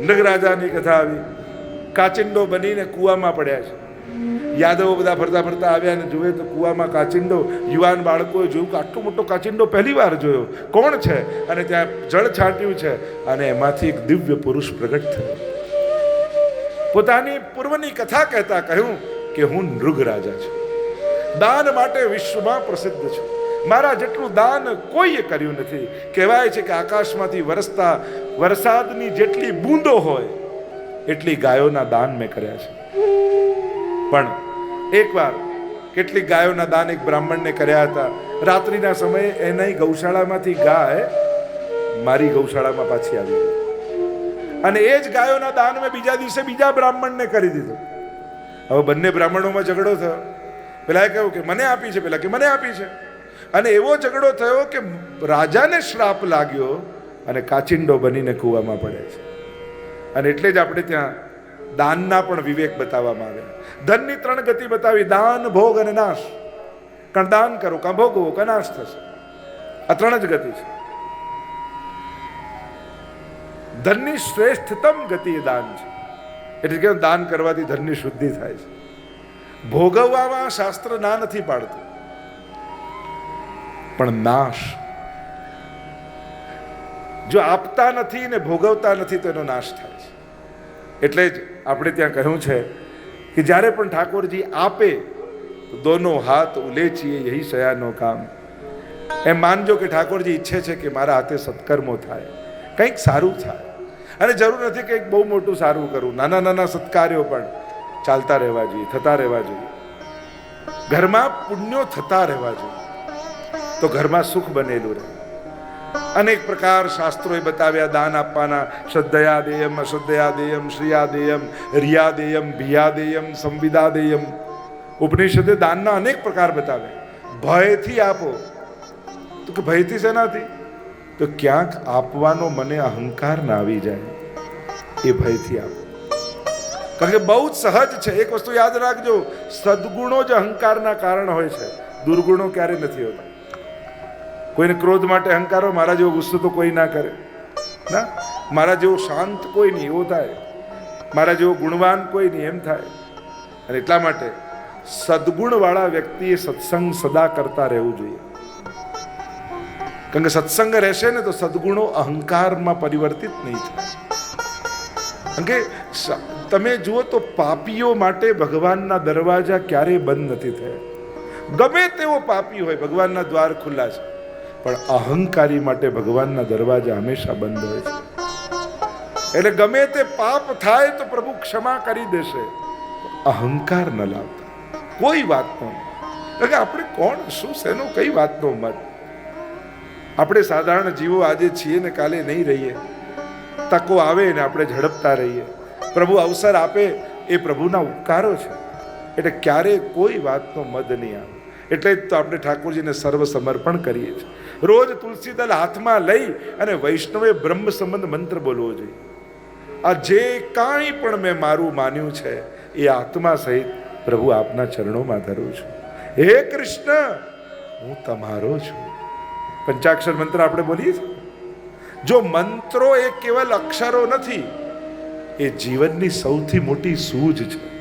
નગરાજાની કથા આવી. કાચિંડો બનીને કૂવામાં પડ્યા છે. યાદવો બધા ફરતા ફરતા આવ્યા અને જુએ તો કૂવામાં કાચિંડો, યુવાન બાળકોએ જોયું કે આટલો મોટો કાચિંડો પહેલી વાર જોયો. કોણ છે? અને ત્યાં જળ છાંટ્યું છે અને એમાંથી એક દિવ્ય પુરુષ પ્રગટ થયો. પોતાની પૂર્વની કથા કહેતા કહ્યું કે હું નૃગ રાજા છું. દાન માટે વિશ્વમાં પ્રસિદ્ધ છું. મારા જેટલું દાન કોઈએ કર્યું નથી. કહેવાય છે કે આકાશમાંથી વરસતા વરસાદની જેટલી બૂંદો હોય, એટલી ગાયોના દાન મેં કર્યા છે. પણ એકવાર કેટલીક ગાયોના દાન એક બ્રાહ્મણને કર્યા હતા. રાત્રિના સમયે એના ગૌશાળામાંથી ગાય મારી ગૌશાળામાં પાછી આવી અને એ જ ગાયોના દાન મેં બીજા દિવસે બીજા બ્રાહ્મણને કરી દીધું. હવે બંને બ્રાહ્મણોમાં ઝઘડો થયો. પેલા કહ્યું કે મને આપી છે, પેલા કે મને આપી છે. અને એવો ઝઘડો થયો કે રાજાને શ્રાપ લાગ્યો અને કાચિંડો બનીને કૂવામાં પડે છે. અને એટલે જ આપણે ત્યાં દાનના પણ વિવેક બતાવવામાં આવ્યા. ધનની ત્રણ ગતિ બતાવી, દાન, ભોગ અને નાશ. કારણ દાન કરો, કાં ભોગવો, કાં નાશ થશે. આ ત્રણ જ ગતિ છે. ધનની શ્રેષ્ઠતમ ગતિ એ દાન છે. એટલે કે દાન કરવાથી ધનની શુદ્ધિ થાય છે. ભોગવવામાં શાસ્ત્ર ના નથી પાડતું. પણ નાશ. જો આપતા નથી ને ભોગવતા નથી તો એનો નાશ થાય છે. એટલે જ આપણે ત્યાં કહ્યું છે કે જ્યારે પણ ઠાકોરજી આપે, તો દોનો હાથ ઉલેચીએ યહી સયાનો કામ. એમ માનજો કે ઠાકોરજી ઈચ્છે છે કે મારા હાથે સત્કર્મો થાય. કંઈક સારું થાય. અને જરૂર નથી કંઈક બહુ મોટું સારું કરવું નાના નાના સત્કાર્યો પણ ચાલતા રહેવા જોઈએ, થતા રહેવા જોઈએ. ઘરમાં પુણ્યો થતા રહેવા જોઈએ. તો ઘરમાં સુખ બનેલું રહે. અનેક પ્રકાર શાસ્ત્રોએ બતાવ્યા, દાન આપવાના શ્રદ્ધયા દેયમ અશ્રદ્ધયા દેયમ શ્રિયા દેયમ રિયા દેયમ ભિયા દેયમ સંવિદા દેયમ ઉપનિષદે દાનના અનેક પ્રકાર બતાવે ભયથી આપો. તો કે ભયથી શેનાથી? તો ક્યાંક આપવાનો મને અહંકાર ના આવી જાય. એ ભયથી આપો. કારણ કે બહુ જ સહજ છે. એક વસ્તુ યાદ રાખજો. સદગુણો જ અહંકારના કારણ હોય છે. દુર્ગુણો ક્યારે નથી હોતા. કોઈને ક્રોધ માટે અહંકારો, મારા જેવો ગુસ્સો તો કોઈ ના કરે. ના, મારા જેવો શાંત કોઈ નહીં, એવો થાય. મારા જેવો ગુણવાન કોઈ નહીં, એમ થાય. અને એટલા માટે સદગુણવાળા વ્યક્તિએ સત્સંગ સદા કરતા રહેવું જોઈએ. કારણ કે સત્સંગ રહેશે ને તો સદગુણો અહંકારમાં પરિવર્તિત નહીં થાય. કારણ કે તમે જુઓ તો પાપીઓ માટે ભગવાનના દરવાજા ક્યારેય બંધ નથી થયા. ગમે તેવો પાપી હોય, ભગવાનના દ્વાર ખુલ્લા છે. પણ અહંકારી માટે ભગવાનના દરવાજા હંમેશા બંધ હોય છે. એટલે ગમે તે પાપ થાય તો પ્રભુ ક્ષમા કરી દેશે. અહંકાર ન લાવતા. કોઈ વાતનો. કે આપણે કોણ? શું શેનો, કઈ વાતનો મત? આપણે સાધારણ જીવો આજે છીએ ને કાલે નહીં રહીએ. તકો આવે ને આપણે ઝડપતા રહીએ. પ્રભુ અવસર આપે એ પ્રભુના ઉપકારો છે. એટલે ક્યારેય કોઈ વાતનો મદ નહીં આવે. એટલે જ તો આપણે ઠાકોરજીને સર્વ સમર્પણ કરીએ છીએ. રોજ તુલસીદલ હાથમાં લઈ અને વૈષ્ણવે બ્રહ્મ સંબંધ મંત્ર બોલવો જોઈએ. આ જે કાંઈ પણ મેં મારું માન્યું છે, એ આત્મા સહિત પ્રભુ આપના ચરણોમાં ધરું છું. હે કૃષ્ણ, હું તમારો છું. પંચાક્ષર મંત્ર આપણે બોલીએ છીએ? જો મંત્રો એ કેવલ અક્ષરો નથી, એ જીવનની સૌથી મોટી સૂઝ છે.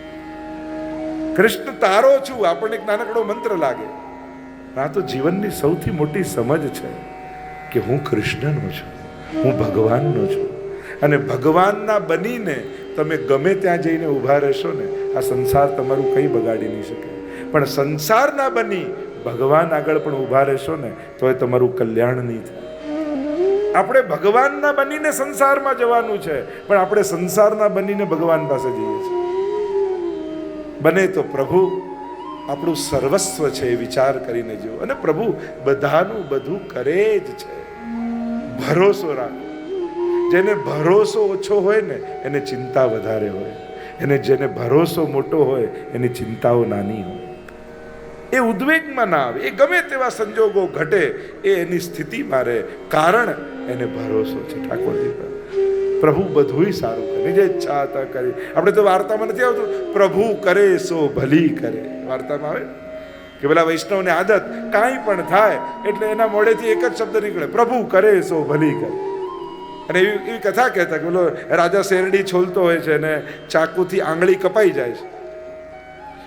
કૃષ્ણ તારો છું, આપણને એક નાનકડો મંત્ર લાગે. આ તો જીવનની સૌથી મોટી સમજ છે કે હું કૃષ્ણનો છું, હું ભગવાનનો છું. અને ભગવાનના બનીને તમે ગમે ત્યાં જઈને ઊભા રહેશો ને, આ સંસાર તમારું કંઈ બગાડી નહીં શકે. પણ સંસારના બની, ભગવાન આગળ પણ ઊભા રહેશો ને તો એ તમારું કલ્યાણ નહીં થાય. આપણે ભગવાનના બનીને સંસારમાં જવાનું છે, પણ આપણે સંસારના બનીને ભગવાન પાસે જઈએ છીએ. બને તો પ્રભુ આપણું સર્વસ્વ છે એ વિચાર કરીને જુઓ અને પ્રભુ બધાનું બધું કરે જ છે. ભરોસો રાખો. જેને ભરોસો ઓછો હોય ને, એને ચિંતા વધારે હોય. એને જેને ભરોસો મોટો હોય, એની ચિંતાઓ નાની હોય. એ ઉદ્વેગમાં ના આવે. એ ગમે તેવા સંજોગો ઘટે, એ એની સ્થિતિમાં રહે. કારણ એને ભરોસો છે. ઠાકોરજી પર પ્રભુ બધુંય સારું કરે. જે ઈચ્છા હતા કરી. આપણે તો વાર્તામાં નથી આવતું. પ્રભુ કરે સો ભલી કરે. વાર્તામાં આવે? કે પેલા વૈષ્ણવને આદત કાંઈ પણ થાય, એટલે એના મોઢેથી એક જ શબ્દ નીકળે. પ્રભુ કરે સો ભલી કરે. અને એવી એવી કથા કહેતા કે બોલો, રાજા શેરડી છોલતો હોય છે અને ચાકુથી આંગળી કપાઈ જાય છે.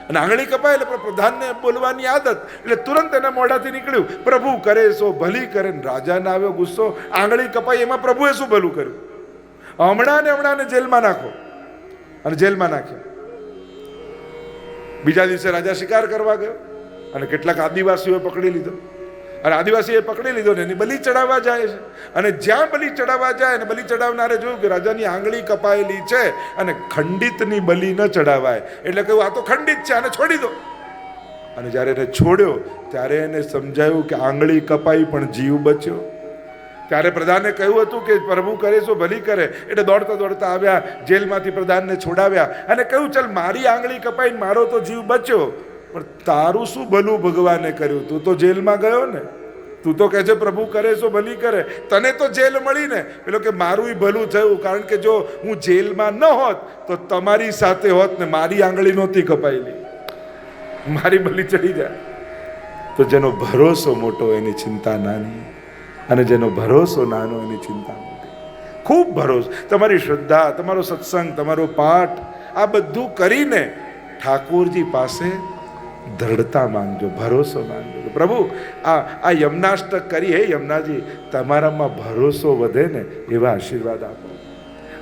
અને આંગળી કપાય એટલે પ્રધાનને બોલવાની આદત. એટલે તુરંત એના મોઢાથી નીકળ્યું. પ્રભુ કરે સો ભલી કરે. રાજાને આવ્યો ગુસ્સો. આંગળી કપાઈ, એમાં પ્રભુએ શું ભલું કર્યું? હમણાં ને હમણાં ને જેલમાં નાખો. અને જેલમાં નાખ્યો. બીજા દિવસે રાજા શિકાર કરવા ગયો અને કેટલાક આદિવાસીઓએ પકડી લીધો. અને આદિવાસીએ પકડી લીધો ને એની બલી ચડાવવા જાય છે. અને જ્યાં બલી ચડાવવા જાય અને બલી ચડાવનારે જોયું કે રાજાની આંગળી કપાયેલી છે અને ખંડિતની બલી ન ચડાવાય. એટલે કહ્યું, આ તો ખંડિત છે, આને છોડી દો. અને જ્યારે એને છોડ્યો, ત્યારે એને સમજાયું કે આંગળી કપાઈ પણ જીવ બચ્યો. ત્યારે પ્રધાને કહ્યું હતું કે પ્રભુ કરે શું ભલી કરે. એટલે દોડતા દોડતા આવ્યા, જેલમાંથી પ્રધાનને છોડાવ્યા અને કહ્યું, ચાલ, મારી આંગળી કપાઈને મારો તો જીવ બચ્યો. પણ તારું શું ભલું ભગવાને કર્યું? તું તો જેલમાં ગયો ને. તું તો કહે છે, પ્રભુ કરે શું ભલી કરે. તને તો જેલ મળી ને. પેલો કે, મારું ભલું થયું, કારણ કે જો હું જેલમાં ન હોત, તો તમારી સાથે હોત ને મારી આંગળી નહોતી કપાયેલી. મારી બલી ચડી જાય. તો જેનો ભરોસો મોટો, એની ચિંતા નાની. અને જેનો ભરોસો નાનો, એની ચિંતા મોટી ખૂબ ભરોસો. તમારી શ્રદ્ધા, તમારો સત્સંગ, તમારો પાઠ, આ બધું કરીને ઠાકોરજી પાસે દ્રઢતા માંગજો, ભરોસો માંગજો. પ્રભુ, આ આ યમનાષ્ટક કરી હે યમનાજી, તમારામાં ભરોસો વધે ને એવા આશીર્વાદ આપો.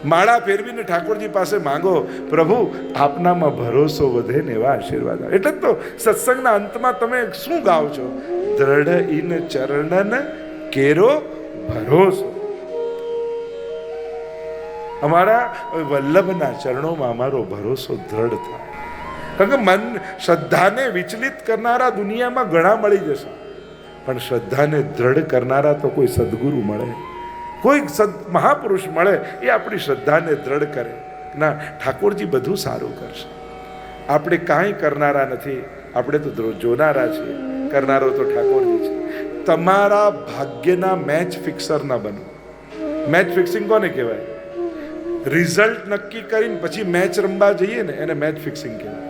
માળા ફેરવીને ઠાકોરજી પાસે માંગો, પ્રભુ, આપનામાં ભરોસો વધે ને એવા આશીર્વાદ આપો. એટલે જ તો સત્સંગના અંતમાં તમે શું ગાઓ છો? દ્રઢ ઇન ચરણન કેરો ભરોસો. અમારા વલ્લભના ચરણોમાં અમારો ભરોસો દ્રઢ થાય. કારણ કે મન શ્રદ્ધાને વિચલિત કરનારા દુનિયામાં ઘણા મળી જશે. પણ શ્રદ્ધાને દ્રઢ કરનારા તો કોઈ સદગુરુ મળે. કોઈ સદ મહાપુરુષ મળે એ આપણી શ્રદ્ધાને દ્રઢ કરે. ના, ઠાકોરજી બધું સારું કરશે. આપણે કાંઈ કરનારા નથી. આપણે તો જોનારા છીએ. કરનારો તો ઠાકોરજી છે. તમારા ભાગ્યના મેચ ફિક્સર ના બનો. મેચ ફિક્સિંગ કોને કહેવાય? રિઝલ્ટ નક્કી કરીને પછી મેચ રમવા જઈએ ને, એને મેચ ફિક્સિંગ કહેવાય.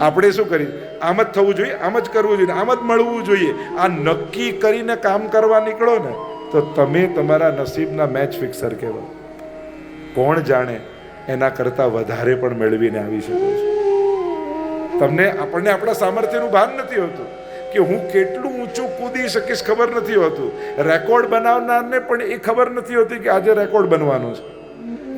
આપણે શું કરી? આમ જ થવું જોઈએ, આમ જ કરવું જોઈએ, આમ જ મળવું જોઈએ. આ નક્કી કરીને કામ કરવા નીકળો ને, તો તમે તમારા નસીબના મેચ ફિક્સર કહેવાય. કોણ જાણે એના કરતાં વધારે પણ મેળવીને આવી શકો છો. તમને આપણને આપણા સામર્થ્યનું ભાન નથી હોતું. કે હું કેટલું ઊંચું કૂદી શકીશ ખબર નથી હોતું. રેકોર્ડ બનાવનારને પણ એ ખબર નથી હોતી કે આજે રેકોર્ડ બનવાનો છે.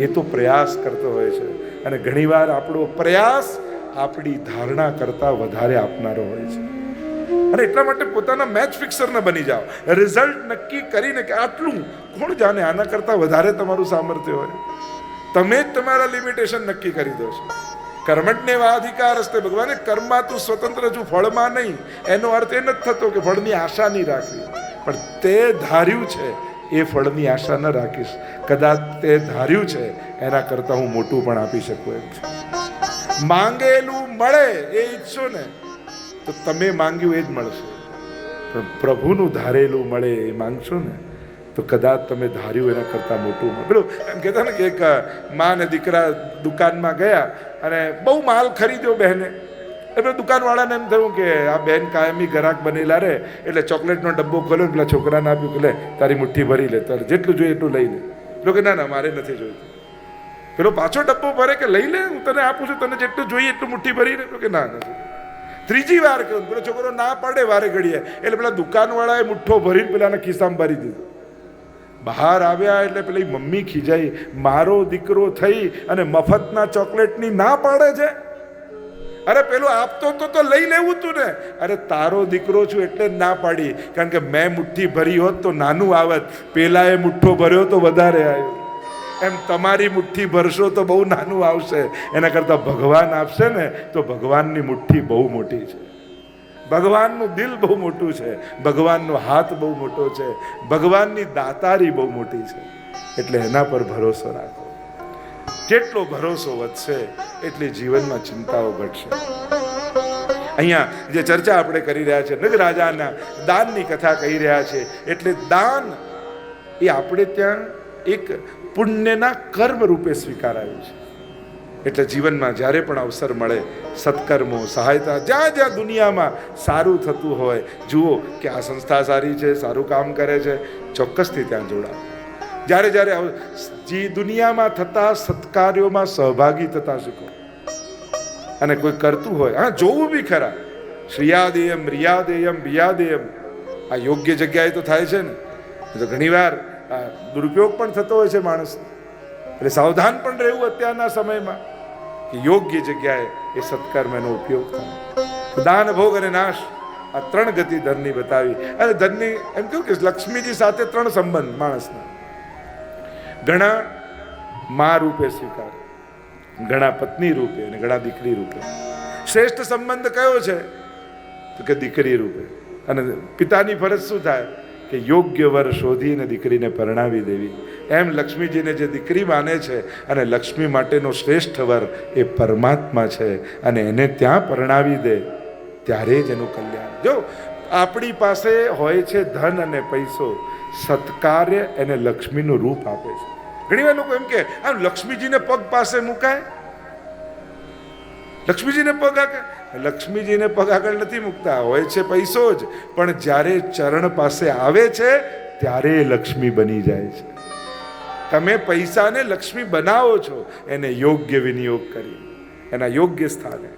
એ તો પ્રયાસ કરતો હોય છે. અને ઘણીવાર આપણો પ્રયાસ આપણી ધારણા કરતાં વધારે આપનારો હોય છે. અને એટલા માટે પોતાના મેચ ફિક્સર ન બની જાઓ. રિઝલ્ટ નક્કી કરીને કે આટલું કોણ જાણે આના કરતાં વધારે તમારું સામર્થ્ય હોય. તમે જ તમારા લિમિટેશન નક્કી કરી દો છો. કર્મટને અધિકાર હસ્તે ભગવાને કર્મમાં તું સ્વતંત્ર છું, ફળમાં નહીં. એનો અર્થ એ નથી થતો કે ફળની આશા નહીં રાખવી. પણ તે ધાર્યું છે, એ ફળની આશા ન રાખીશ. કદાચ તે ધાર્યું છે, એના કરતાં હું મોટું પણ આપી શકું એમ. છે માંગેલું મળે એ ઈચ્છો ને, તો તમે માંગ્યું એ જ મળશે. પણ પ્રભુનું ધારેલું મળે એ માંગશો ને તો કદાચ તમે ધાર્યું એના કરતાં મોટું પેલું એમ કહેતા ને કે એક મા ને દીકરા દુકાનમાં ગયા અને બહુ માલ ખરીદ્યો બહેને. એટલે દુકાનવાળાને એમ થયું કે આ બેન કાયમી ગ્રાહક બનેલા રહે, એટલે ચોકલેટનો ડબ્બો ખોલ્યો પેલા છોકરાને આપ્યું કે લે, તારી મુઠ્ઠી ભરી લે, તારે જેટલું જોઈએ એટલું લઈ લે. પેલો કે, ના ના, મારે નથી જોઈતું. પેલો પાછો ડબ્બો ભરે કે, લઈ લે, હું તને આપું છું, તને જેટલું જોઈએ એટલું મુઠ્ઠી ભરી લે કે, ના નથી ત્રીજી વાર કહ્યું, પેલો છોકરો ના પડે વારે ઘડીએ, એટલે પેલા દુકાનવાળાએ મુઠ્ઠો ભરીને પેલાના ખિસ્સામાં ભરી દીધો. બહાર આવ્યા એટલે પેલી મમ્મી ખીજાઈ, મારો દીકરો થઈ અને મફતના ચોકલેટની ના પાડે છે. અરે પેલું આપતો તો તો લઈ લેવું તું ને. અરે તારો દીકરો છું એટલે જ ના પાડી. કારણ કે મેં મુઠ્ઠી ભરી હોત તો નાનું આવત. પેલાએ મુઠ્ઠો ભર્યો તો વધારે આવ્યો. એમ તમારી મુઠ્ઠી ભરશો તો બહુ નાનું આવશે. એના કરતાં ભગવાન આપશે ને તો ભગવાનની મુઠ્ઠી બહુ મોટી છે. ભગવાનનું દિલ બહુ મોટું છે, ભગવાનનો હાથ બહુ મોટો છે, ભગવાનની દાતારી બહુ મોટી છે. એટલે એના પર ભરોસો રાખો. જેટલો ભરોસો વધશે, એટલી જીવનમાં ચિંતાઓ ઘટશે. અહીંયા જે ચર્ચા આપણે કરી રહ્યા છે નગરાજાના દાનની કથા કહી રહ્યા છે, એટલે દાન એ આપણે ત્યાં એક પુણ્યના કર્મ રૂપે સ્વીકારાયું છે. એટલે જીવનમાં જ્યારે પણ અવસર મળે, સત્કર્મો, સહાયતા, જ્યાં જ્યાં દુનિયામાં સારું થતું હોય, જુઓ કે આ સંસ્થા સારી છે, સારું કામ કરે છે, ચોક્કસથી ત્યાં જોડાઓ. જ્યારે જ્યારે જે દુનિયામાં થતા સત્કાર્યોમાં સહભાગી થતા શીખો. અને કોઈ કરતું હોય, હા, જોવું બી ખરા. શ્રિયાદેયમ, રિયાદેયમ, બિયાદેયમ. આ યોગ્ય જગ્યાએ તો થાય છે ને. તો ઘણીવાર દુરુપયોગ પણ થતો હોય છે માણસ એટલે સાવધાન પણ રહેવું અત્યારના સમયમાં. કે યોગ્ય જગ્યાએ એ સત્કર્મનો ઉપયોગ થાય. દાન, ભોગ અને નાશ આ ત્રણ ગતિ ધનની બતાવી. અને ધનની એમ કહ્યું કે લક્ષ્મીજી સાથે ત્રણ સંબંધ માણસના. ઘણા મા રૂપે સ્વીકારે, ઘણા પત્ની રૂપે અને ઘણા દીકરી રૂપે. શ્રેષ્ઠ સંબંધ કયો છે? તો કે દીકરી રૂપે. અને પિતાની ફરજ શું થાય? કે યોગ્ય વર શોધીને દીકરીને પરણાવી દેવી. એમ લક્ષ્મીજીને જે દીકરી માને છે અને લક્ષ્મી માટેનો શ્રેષ્ઠ વર એ પરમાત્મા છે અને એને ત્યાં પરણાવી દે, ત્યારે જ એનું કલ્યાણ. જો આપણી પાસે હોય છે ધન અને પૈસો, સત્કાર્ય એને લક્ષ્મીનું રૂપ આપે છે. ઘણી વાર લોકો એમ કે આમ લક્ષ્મીજીને પગ પાસે મુકાય? લક્ષ્મીજીને પગ આગળ. લક્ષ્મીજીને પગ આગળ નથી મૂકતા, હોય છે પૈસો જ. પણ જ્યારે ચરણ પાસે આવે છે, ત્યારે લક્ષ્મી બની જાય છે. તમે પૈસાને લક્ષ્મી બનાવો છો, એને યોગ્ય વિનિયોગ કરી. એના યોગ્ય સ્થાને.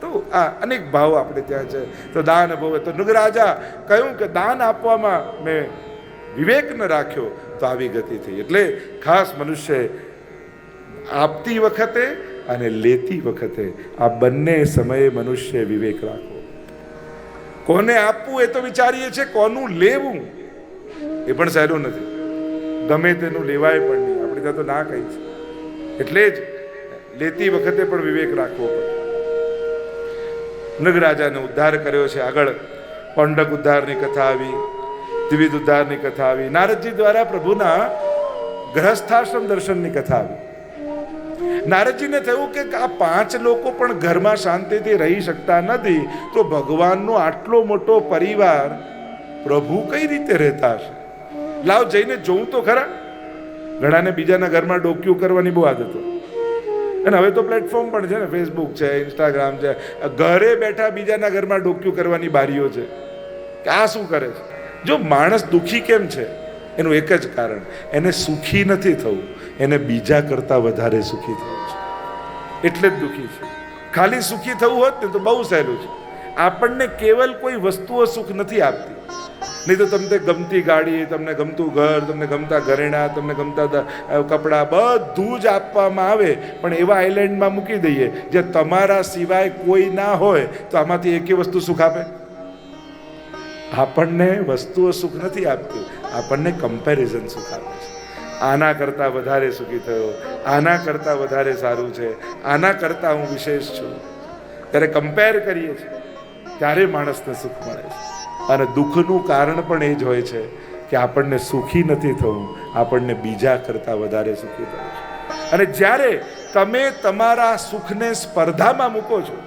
તો આ અનેક ભાવ આપણે ત્યાં છે. તો દાન ભવે. તો નુગરાજા કહ્યું કે દાન આપવામાં મેં વિવેક ન રાખ્યો, તો આવી ગતિ થઈ. એટલે ખાસ મનુષ્ય આપતી વખતે અને લેતી વખતે આ બંને સમયે મનુષ્ય વિવેક રાખવો. કોને આપવું એ તો વિચારીએ છે કોનું લેવું એ પણ સહેલું નથી. ગમે તેનું લેવાય પણ નહીં. આપણે ત્યાં તો ના કહી છે. એટલે જ લેતી વખતે પણ વિવેક રાખવો પડે. નગરાજાને ઉદ્ધાર કર્યો છે આગળ. પંડક ઉદ્ધારની કથા આવી, દ્વિવિધ ઉદ્ધારની કથા આવી. નારદજી દ્વારા પ્રભુના ગ્રહસ્થાશ્રમ દર્શનની કથા આવી. નારદજીને થયું કે આ પાંચ લોકો પણ ઘરમાં શાંતિથી રહી શકતા નથી, તો ભગવાનનો આટલો મોટો પરિવાર પ્રભુ કઈ રીતે રહેતા હશે? લાવ જઈને જોઉં તો ખરા. ઘણાને બીજાના ઘરમાં ડોક્યુ કરવાની બહુ આદત અને હવે તો પ્લેટફોર્મ પણ છે ને ફેસબુક છે ઇન્સ્ટાગ્રામ છે. ઘરે બેઠા બીજાના ઘરમાં ડોક્યુ કરવાની બારીઓ છે. કે આ શું કરે છે? જો માણસ દુઃખી કેમ છે? એનું એક જ કારણ, એને સુખી નથી થવું. એને બીજા કરતાં વધારે સુખી થવું છે. એટલે જ દુઃખી છે. ખાલી સુખી થવું હોત ને તો બહુ સહેલું છે. આપણને કેવલ કોઈ વસ્તુઓ સુખ નથી આપતી. નહીં તો તમને ગમતી ગાડી, તમને ગમતું ઘર, તમને ગમતા ઘરેણા, તમને ગમતા કપડાં બધું જ આપવામાં આવે, પણ એવા આઇલેન્ડમાં મૂકી દઈએ જે તમારા સિવાય કોઈ ના હોય, તો આમાંથી એકે વસ્તુ સુખ આપે? આપણને વસ્તુઓ સુખ નથી આપતી. આપણને કમ્પેરિઝન સુખ આપે છે. આના કરતાં વધારે સુખી થયો. આના કરતાં વધારે સારું છે. આના કરતાં હું વિશેષ છું. ત્યારે કમ્પેર કરીએ છીએ, ત્યારે માણસને સુખ મળે છે. અને દુઃખનું કારણ પણ એ જ હોય છે કે આપણને સુખી નથી થવું. આપણને બીજા કરતાં વધારે સુખી થવું છે. અને જ્યારે તમે તમારા સુખને સ્પર્ધામાં મૂકો છો,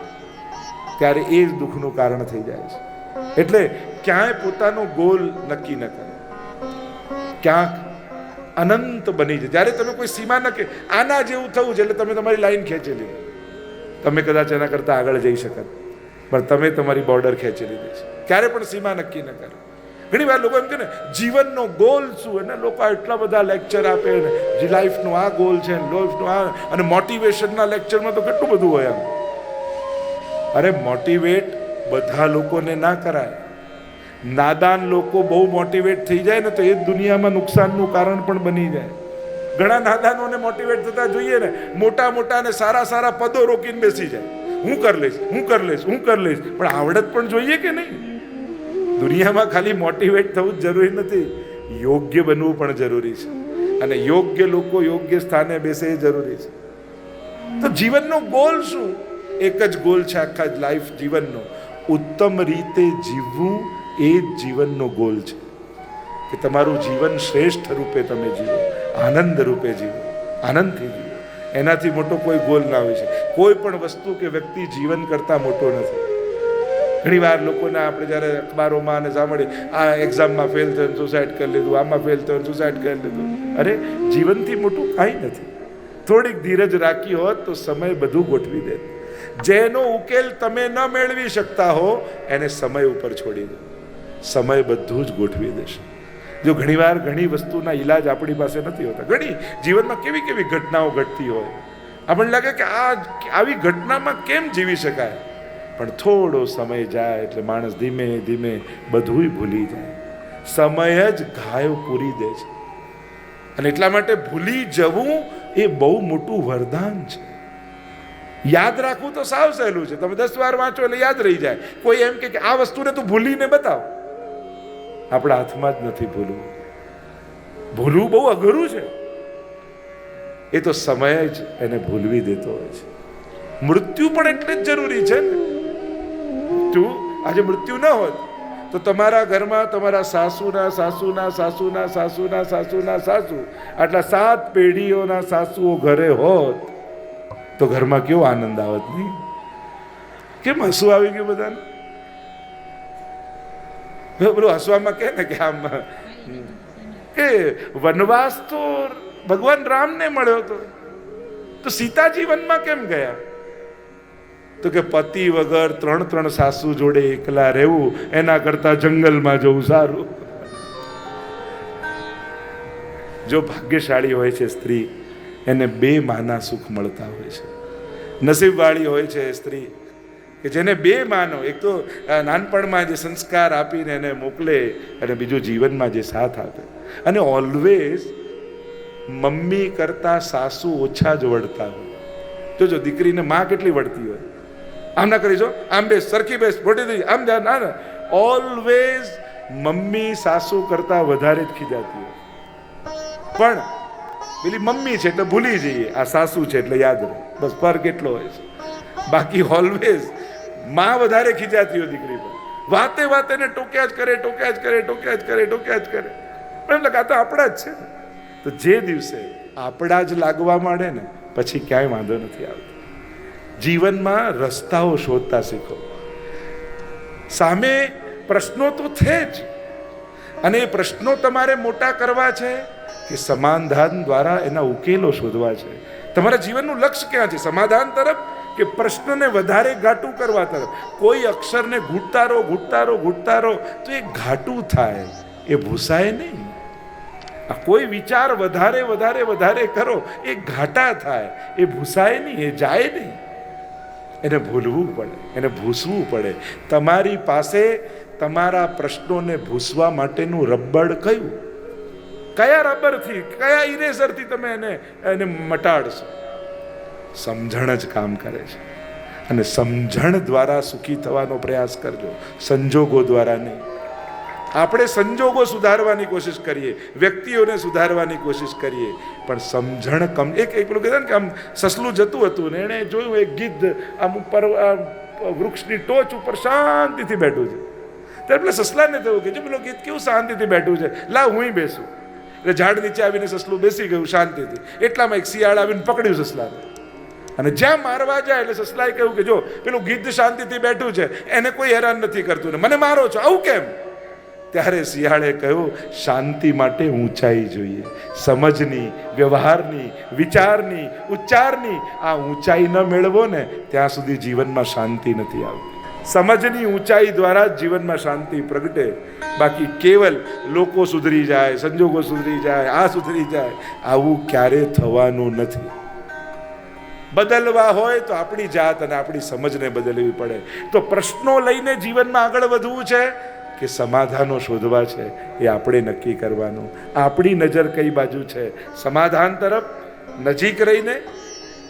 ત્યારે એ જ દુઃખનું કારણ થઈ જાય છે. એટલે ક્યાંય પોતાનો ગોલ નક્કી ન કરે. ક્યાંક અનંત બની જાય. જ્યારે તમે કોઈ સીમા ન કે, આના જેવું થવું છે એટલે તમે તમારી લાઈન ખેંચી લીધી તમે કદાચ એના કરતાં આગળ જઈ શકત. પણ તમે તમારી બોર્ડર ખેંચી લીધી છે. ક્યારે પણ સીમા નક્કી ન કરો. ઘણી વાર લોકો એમ કે ને, જીવનનો ગોલ શું? અને લોકો એટલા બધા લેક્ચર આપે ને, જે લાઈફનો આ ગોલ છે લાઈફનો આ, અને મોટિવેશનના લેક્ચરમાં તો કેટલું બધું હોય એમ. અરે મોટિવેટ બધા લોકોને ના કરાય. નાદાન લોકો બહુ મોટિવેટ થઈ જાય ને તો એ દુનિયામાં નુકસાનનું કારણ પણ બની જાય. ઘણા નાદાનોને મોટિવેટ થતા જોઈએ ને, મોટા મોટા અને સારા સારા પદો રોકીને બેસી જાય. હું કરી લઈશ, હું કરી લઈશ, હું કરી લઈશ, પણ આવડત પણ જોઈએ કે નહીં? દુનિયામાં ખાલી મોટિવેટ થવું જ જરૂરી નથી, યોગ્ય બનવું પણ જરૂરી છે. અને યોગ્ય લોકો યોગ્ય સ્થાને બેસે એ જરૂરી છે. તો જીવનનો ગોલ શું? એક જ ગોલ છે આખા લાઈફ જીવનનો. ઉત્તમ રીતે જીવવું એ જ જીવનનો ગોલ છે કે તમારું જીવન શ્રેષ્ઠ રૂપે તમે જીવો, આનંદ રૂપે જીવો, આનંદથી જીવો. એનાથી મોટો કોઈ ગોલ ના હોય છે કોઈ પણ વસ્તુ કે વ્યક્તિ જીવન કરતાં મોટો નથી. ઘણી વાર લોકોને આપણે જ્યારે અખબારોમાં અને સાંભળીએ, આ એક્ઝામમાં ફેલ થયો સુસાઇડ કરી લીધું, આમાં ફેલ થયો સુસાઇડ કરી લીધું. અરે, જીવનથી મોટું કાંઈ નથી. થોડીક ધીરજ રાખી હોત તો સમય બધું ગોઠવી દે જેનો ઉકેલ તમે ન મેળવી શકતા હો, એને સમય ઉપર છોડી દો. સમય બધું જ ગોઠવી દેશે. જો ઘણીવાર ઘણી વસ્તુના ઈલાજ આપણી પાસે નથી હોતા. ઘણી જીવનમાં કેવી કેવી ઘટનાઓ ઘટતી હોય. આપણને લાગે કે આ આવી ઘટનામાં કેમ જીવી શકાય? પણ થોડો સમય જાય એટલે માણસ ધીમે ધીમે બધુંય ભૂલી જાય. સમય જ ઘાયો પૂરી દે છે. અને એટલા માટે ભૂલી જવું એ બહુ મોટું વરદાન છે. યાદ રાખવું તો સાવ સહેલું છે. તમે દસ વાર વાંચો એટલે યાદ રહી જાય. કોઈ એમ કે આ વસ્તુને તું ભૂલીને બતાવ. આપણા હાથમાં જ નથી ભૂલવું. ભૂલવું બહુ અઘરું છે. એ તો સમય જ એને ભૂલવી દેતો હોય છે. મૃત્યુ પણ એટલે જ જરૂરી છે ને. તું, આજે મૃત્યુ ન હોત, તો તમારા ઘરમાં તમારા સાસુના સાસુના સાસુના સાસુના સાસુના, સાસુ, આટલા સાત પેઢીઓના સાસુઓ ઘરે હોત, તો ઘરમાં કેવો આનંદ આવત નહીં? કેમ હસવું આવી ગયું બધાને? પેલું હસવામાં કે ને કે આમ કે વનવાસ તો ભગવાન રામને મળ્યો હતો તો સીતાજી વનમાં કેમ ગયા તો કે પતિ વગર ત્રણ ત્રણ સાસુ જોડે એકલા રહેવું એના કરતા જંગલમાં જવું સારું જો ભાગ્યશાળી હોય છે સ્ત્રી એને બે માના સુખ મળતા હોય છે નસીબવાળી હોય છે સ્ત્રી કે જેને બે માનો, એક તો નાનપણમાં જે સંસ્કાર આપીને એને મોકલે અને બીજું જીવનમાં જે સાથ આપે. અને ઓલવેઝ મમ્મી કરતાં સાસુ ઓછા જ વળતા હોય. જોજો દીકરીને માં કેટલી વળતી હોય? આમ ના કરીશો આમ બેસ, સરખી બેસ, મોટી થઈ, આમ જા, ના ના. ઓલવેઝ મમ્મી સાસુ કરતા વધારે જ ખીજાતી હોય. પણ પેલી મમ્મી છે એટલે ભૂલી જઈએ, આ સાસુ છે એટલે યાદ રહે. બસ ફરક એટલો હોય છે. બાકી ઓલવેઝ માં વધારે ખીજાતી હોય દીકરી પર વાતે વાતે ને ટોક્યા જ કરે, ટોક્યા જ કરે, ટોક્યા જ કરે, ટોક્યા જ કરે. પણ એટલે આ તો આપણા જ છે તો જે દિવસે આપણા જ લાગવા માંડે ને, પછી ક્યાંય વાંધો નથી આવતો. જીવનમાં રસ્તાઓ શોધતા શીખો. સામે પ્રશ્નો તો છે જ. અને એ પ્રશ્નો તમારે મોટા કરવા છે કે સમાધાન દ્વારા એના ઉકેલો શોધવા છે. તમારા જીવનનું લક્ષ્ય ક્યાં છે? સમાધાન તરફ કે પ્રશ્નને વધારે ઘાટું કરવા તરફ. કોઈ અક્ષરને ઘૂંટતા રહો ઘૂંટતા રહો ઘૂંટતા રહો તો એ ઘાટું થાય. એ ભૂસાય નહીં. આ કોઈ વિચાર વધારે વધારે વધારે કરો, એ ઘાટા થાય. એ ભૂસાય નહીં, એ જાય નહીં. એને ભૂલવું પડે, એને ભૂસવું પડે. તમારી પાસે તમારા પ્રશ્નોને ભૂસવા માટેનું રબ્બડ કયું? કયા રબરથી, કયા ઇરેઝરથી તમે એને એને મટાડશો? સમજણ જ કામ કરે છે. અને સમજણ દ્વારા સુખી થવાનો પ્રયાસ કરજો. સંજોગો દ્વારા નહીં. આપણે સંજોગો સુધારવાની કોશિશ કરીએ, વ્યક્તિઓને સુધારવાની કોશિશ કરીએ, પણ સમજણ કમ, એક એક પેલું કહેતા ને કે આમ સસલું જતું હતું ને એણે જોયું એક ગીધ આમ ઉપર વૃક્ષની ટોચ ઉપર શાંતિથી બેઠું છે. ત્યારે પેલા સસલાને થયું કે જો પેલો ગીધ કેવું શાંતિથી બેઠું છે? લાવ હું બેસું. એટલે ઝાડ નીચે આવીને સસલું બેસી ગયું શાંતિથી. એટલામાં એક શિયાળ આવીને પકડ્યું સસલાને. અને જ્યાં મારવા જાય એટલે સસલાએ કહ્યું કે જો, પેલું ગીધ શાંતિથી બેઠું છે, એને કોઈ હેરાન નથી કરતું ને મને મારો છો, આવું કેમ? ત્યારે શિયાળે કહ્યું, શાંતિ માટે ઊંચાઈ જોઈએ. સમજની, વ્યવહારની, વિચારની, ઉચ્ચારની, આ ઊંચાઈ ન મેળવો ને, ત્યાં સુધી જીવનમાં શાંતિ નથી આવતી. સમજની ઊંચાઈ દ્વારા જ જીવનમાં શાંતિ પ્રગટે. બાકી કેવલ લોકો સુધરી જાય, સંજોગો સુધરી જાય, આ સુધરી જાય, આવું ક્યારે થવાનું નથી. બદલવા હોય તો આપણી જાત અને આપણી સમજને બદલવી પડે. તો પ્રશ્નો લઈને જીવનમાં આગળ વધવું છે કે સમાધાનો શોધવા છે એ આપણે નક્કી કરવાનું. આપણી નજર કઈ બાજુ છે? સમાધાન તરફ નજીક રહીને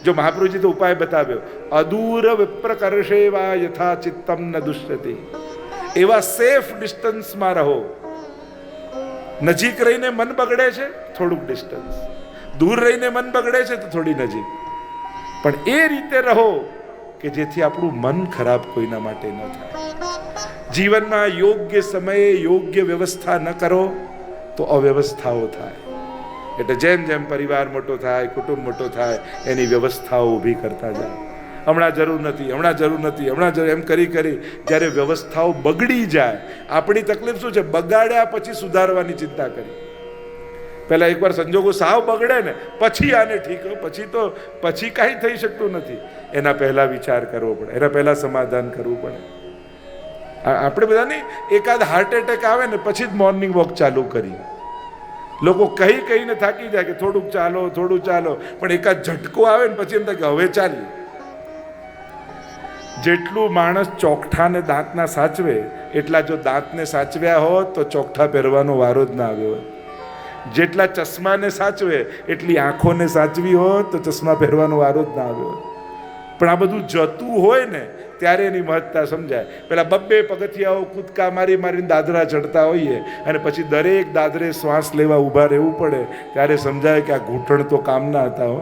જો મહાપ્રભુજી તો ઉપાય બતાવ્યો, અદૂર વિપ્રકર્ષેવા યથા ચિત્તમ ન દુષ્યતી. એવા સેફ ડિસ્ટન્સમાં રહો. નજીક રહીને મન બગડે છે, થોડુંક ડિસ્ટન્સ દૂર રહીને મન બગડે છે, તો થોડી નજીક. પણ એ રીતે રહો કે જેથી આપણું મન ખરાબ કોઈના માટે ન થાય. જીવનમાં યોગ્ય સમયે યોગ્ય વ્યવસ્થા ન કરો તો અવ્યવસ્થાઓ થાય. એટલે જેમ જેમ પરિવાર મોટો થાય, કુટુંબ મોટો થાય, એની વ્યવસ્થાઓ ઊભી કરતા જાય. હમણાં જરૂર નથી, હમણાં જરૂર નથી, હમણાં જરૂર, એમ કરી કરી જ્યારે વ્યવસ્થાઓ બગડી જાય, આપણી તકલીફ શું છે? બગાડ્યા પછી સુધારવાની ચિંતા કરી. પહેલા એકવાર સંજોગો સાવ બગડે ને, પછી આને ઠીક પછી તો, પછી કાંઈ થઈ શકતું નથી. એના પહેલા વિચાર કરવો પડે, એના પહેલા સમાધાન કરવું પડે. આપણે બધાને એકાદ હાર્ટ એટેક આવે ને, પછી જ મોર્નિંગ વોક ચાલુ કરી લોકો કહી કહીને થાકી જાય કે થોડુંક ચાલો, થોડું ચાલો, પણ એકાદ ઝટકો આવે ને, પછી એમ થાય કે હવે ચાલી જેટલું માણસ ચોકઠાને દાંતના સાચવે, એટલા જો દાંતને સાચવ્યા હોત, તો ચોકઠા પહેરવાનો વારો જ ના આવ્યો હોત. જેટલા ચશ્માને સાચવે, એટલી આંખોને સાચવી હોત તો ચશ્મા પહેરવાનો વારો જ ના આવ્યો પણ આ બધું જતું હોય ને, ત્યારે એની મહત્તા સમજાય. પેલા બબ્બે પગથિયાઓ કૂદકા મારી મારીને દાદરા ચડતા હોઈએ અને પછી દરેક દાદરે શ્વાસ લેવા ઊભા રહેવું પડે, ત્યારે સમજાય કે આ ઘૂંટણ તો કામના હતા હો.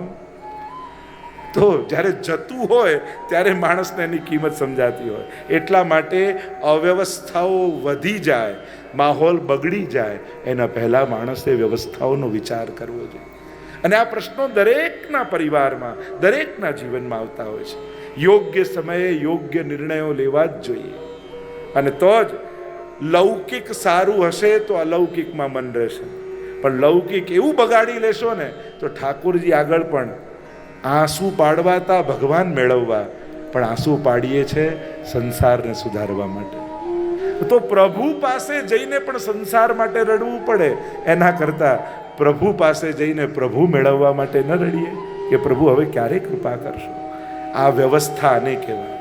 તો જ્યારે જતું હોય, ત્યારે માણસને એની કિંમત સમજાતી હોય. એટલા માટે અવ્યવસ્થાઓ વધી જાય. માહોલ બગડી જાય, એના પહેલાં માણસે વ્યવસ્થાઓનો વિચાર કરવો જોઈએ. અને આ પ્રશ્નો દરેકના પરિવારમાં, દરેકના જીવનમાં આવતા હોય છે. યોગ્ય સમયે યોગ્ય નિર્ણયો લેવા જ જોઈએ. અને તો જ લૌકિક સારું હશે તો અલૌકિકમાં મન રહેશે. પણ લૌકિક એવું બગાડી લેશો ને, તો ઠાકોરજી આગળ પણ આંસુ પાડવાતા ભગવાન મેળવવા, પણ આંસુ પાડીએ છે સંસારને સુધારવા માટે. તો પ્રભુ પાસે જઈને પણ સંસાર માટે રડવું પડે. એના કરતાં પ્રભુ પાસે જઈને પ્રભુ મેળવવા માટે ન રડીએ, કે પ્રભુ હવે ક્યારે કૃપા કરશો? આ વ્યવસ્થા આને કહેવાય.